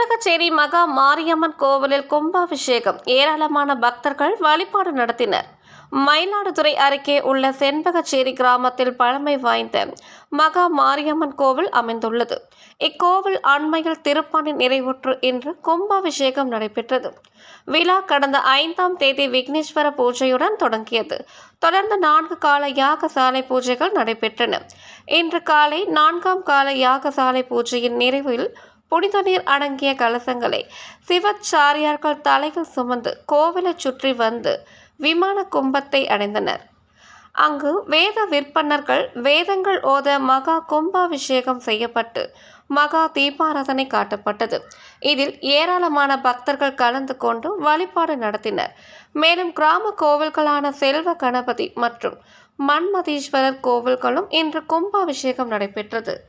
செண்பகச்சேரி மகா மாரியம்மன் கோவிலில் கும்பாபிஷேகம். ஏராளமான பக்தர்கள் வழிபாடு நடத்தினர். மயிலாடுதுறை அருகே உள்ள செண்பகச்சேரி கிராமத்தில் பழமை வாய்ந்த மகா மாரியம்மன் கோவில் அமைந்துள்ளது. இக்கோவில் அண்மையில் திருப்பணி நிறைவுற்று இன்று கும்பாபிஷேகம் நடைபெற்றது. விழா கடந்த ஐந்தாம் தேதி விக்னேஸ்வர பூஜையுடன் தொடங்கியது. தொடர்ந்து நான்கு கால யாகசாலை பூஜைகள் நடைபெற்றன. இன்று காலை நான்காம் கால யாகசாலை பூஜையின் நிறைவில் புனித நீர் அடங்கிய கலசங்களை சிவச்சாரியார்கள் தலையில் சுமந்து கோவிலை சுற்றி வந்து விமான கும்பத்தை அடைந்தனர். அங்கு வேத விற்பனர்கள் வேதங்கள் ஓத மகா கும்பாபிஷேகம் செய்யப்பட்டு மகா தீபாராதனை காட்டப்பட்டது. இதில் ஏராளமான பக்தர்கள் கலந்து கொண்டு வழிபாடு நடத்தினர். மேலும் கிராம கோவில்களான செல்வ கணபதி மற்றும் மன்மதீஸ்வரர் கோவில்களும் இன்று கும்பாபிஷேகம் நடைபெற்றது.